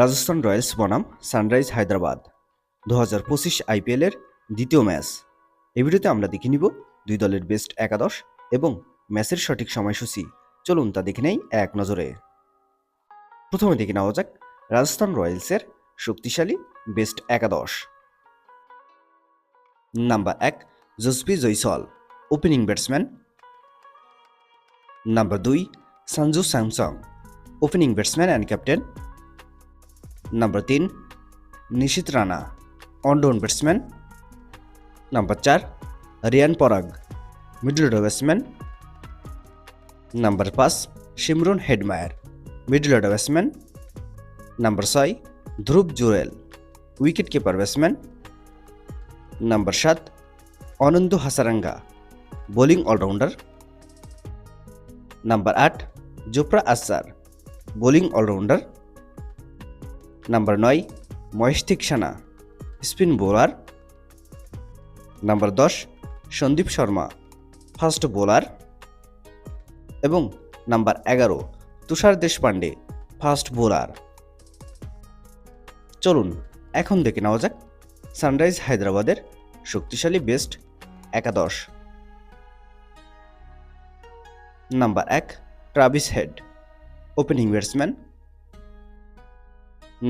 Rajasthan Royals বনাম sunrise Hyderabad. দু হাজার পঁচিশ আইপিএলের দ্বিতীয় ম্যাচ। এই ভিডিওতে আমরা দেখে নিব দুই দলের বেস্ট একাদশ এবং ম্যাচের সঠিক সময়সূচি। চলুন তা দেখে নেই এক নজরে। প্রথমে দেখে নেওয়া যাক রাজস্থান রয়্যালসের শক্তিশালী বেস্ট একাদশ। নাম্বার এক Yashasvi Jaiswal opening batsman number দুই, Sanju Samson opening batsman and captain number তিন নিশিত Rana one down batsman number চার Riyan Parag middle order batsman number পাঁচ Shimron Hetmyer middle order batsman number ছয় Dhruv Jurel wicket keeper batsman number সাত Wanindu Hasaranga bowling allrounder number আট Jofra Archer bowling allrounder number নয় Maheesh Theekshana, spin bowler. Number দশ, Sandeep Sharma, fast bowler. এবং number এগারো, Tushar Deshpande fast bowler. চলুন, এখন দেখে নেওয়া যাক সানরাইজ হায়দ্রাবাদের শক্তিশালী বেস্ট একাদশ। নাম্বার এক, Travis Head, opening batsman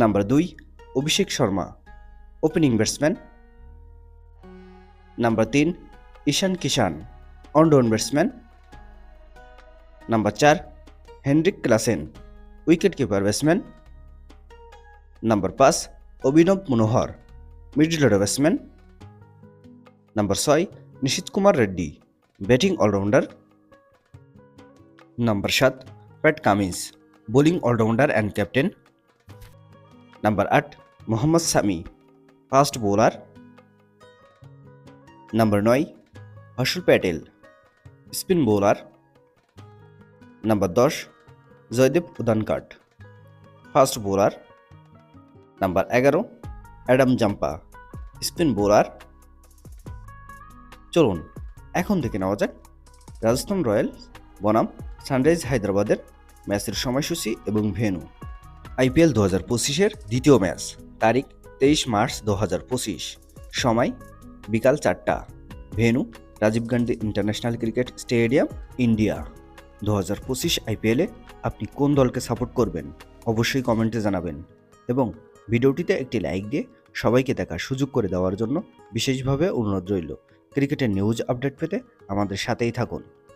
number দুই, Abhishek Sharma opening batsman number তিন, Ishan Kishan one down batsman number চার, Heinrich Klaasen wicket keeper batsman number পাঁচ, Abhinav Manohar middle order batsman number ছয়, নিশিত Kumar Reddy batting allrounder number সাত Pat Cummins bowling allrounder and captain number আট Mohammed Shami fast bowler number নয় Harshal Patel spin bowler number দশ Jaydev Unadkat fast bowler number এগারো Adam Zampa spin bowler চলুন, এখন দেখে নেওয়া যাক রাজস্থান রয়্যাল বনাম সানরাইজ হায়দ্রাবাদের ম্যাচের সময়সূচি এবং ভেন্যু। আইপিএল দু হাজার পঁচিশের দ্বিতীয় ম্যাচ, তারিখ তেইশ মার্চ দু হাজার পঁচিশ, সময় বিকাল চারটা। Venue, Rajiv Gandhi International Cricket Stadium, India. দু হাজার পঁচিশ আইপিএলে আপনি কোন দলকে সাপোর্ট করবেন, অবশ্যই কমেন্টে জানাবেন। এবং ভিডিওটিতে একটি লাইক দিয়ে সবাইকে দেখার সুযোগ করে দেওয়ার জন্য বিশেষভাবে অনুরোধ রইল। ক্রিকেটের নিউজ আপডেট পেতে আমাদের সাথেই থাকুন।